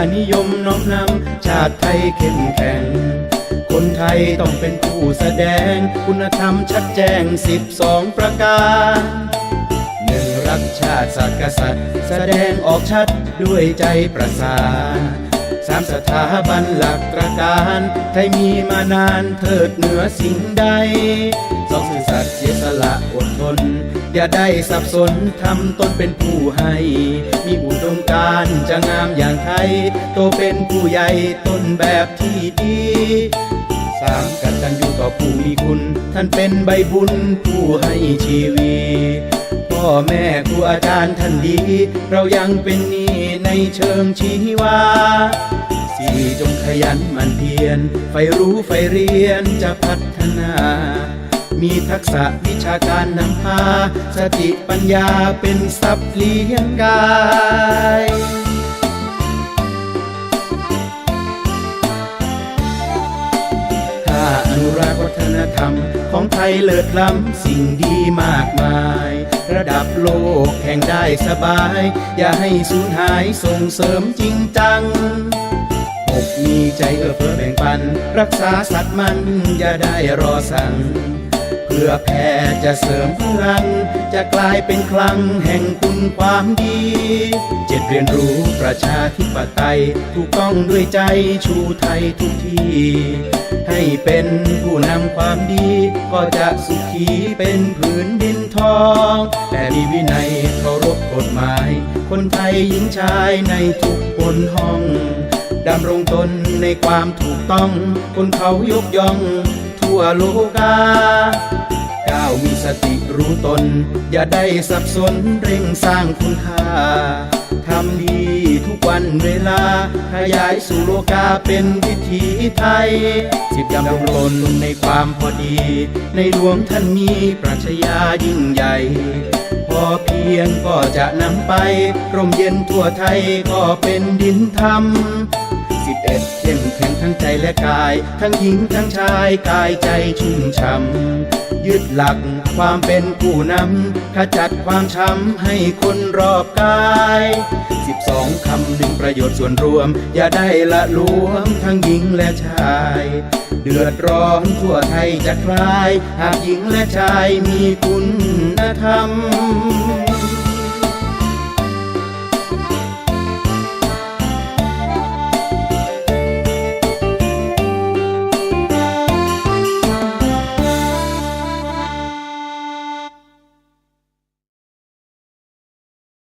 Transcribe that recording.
านิยมน้อมนำชาติไทยเข้มแข็ง คนไทยต้องเป็นผู้แสดง คุณธรรมชัดแจ้ง12ประการหนึ่งรักชาติศาสตร์กษัตริย์ แสดงออกชัดด้วยใจประสานสามสถาบันหลักตระการไทยมีมานานเทิดเหนือสิ่งใดสองสื่อสัตย์เสียสละอดทน อย่าได้สับสนทำตนเป็นผู้ให้ มีอุดมการจะงามอย่างไทย โตเป็นผู้ใหญ่ต้นแบบที่ดีสามกันตันอยู่ต่อผู้มีคุณ ท่านเป็นใบบุญผู้ให้ชีวีพ่อแม่ครูอาจารย์ท่านดี เรายังเป็นหนี้ในเชิงชีวาสี่จงขยันมันเพียรใฝ่รู้ใฝ่เรียนจะพัฒนา มีทักษะวิชาการนำพา สติปัญญาเป็นทรัพย์เลี้ยงกายถ้าอนุรักษ์วัฒนธรรมของไทยเลิศล้ำสิ่งดีมากมาย ระดับโลกแข่งได้สบาย อย่าให้สูญหายส่งเสริมจริงจังอกมีใจเอื้อเฟื้อแบ่งปัน รักษาสัตว์มันอย่าได้รอสั่ง เพื่อแผ่จะเสริมพลัง จะกลายเป็นคลังแห่งคุณความดี เจ็ดเรียนรู้ประชาธิปไตยถูกต้องด้วยใจชูไทยทุกทีให้เป็นผู้นำความดีก็จะสุขีเป็นผืนดินทอง แต่มีวินัยเคารพกฎหมาย คนไทยหญิงชายในทุกคนห้องดำรงตนในความถูกต้อง คนเขายกย่อง ทั่วโลกาก้าวมีสติรู้ตน อย่าได้สับสนเร่งสร้างคุณค่าทำดีทุกวันเวลา ขยายสู่โลกาเป็นวิถีไทย สิบยำรงตนในความพอดี ในหลวงท่านมีปรัชญายิ่งใหญ่ พอเพียงก็จะนำไป ร่มเย็นทั่วไทยก็เป็นดินธรรม สิบเอ็ดเข้มแข็งทั้งใจและกาย ทั้งหญิงทั้งชายกายใจชุ่มช่ำยึดหลักความเป็นผู้นำขจัดความช้ำให้คนรอบกายสิบสองคำหนึ่งประโยชน์ส่วนรวม อย่าได้ละลวงทั้งหญิงและชาย เดือดร้อนทั่วไทยจะคลาย หากหญิงและชายมีคุณธรรม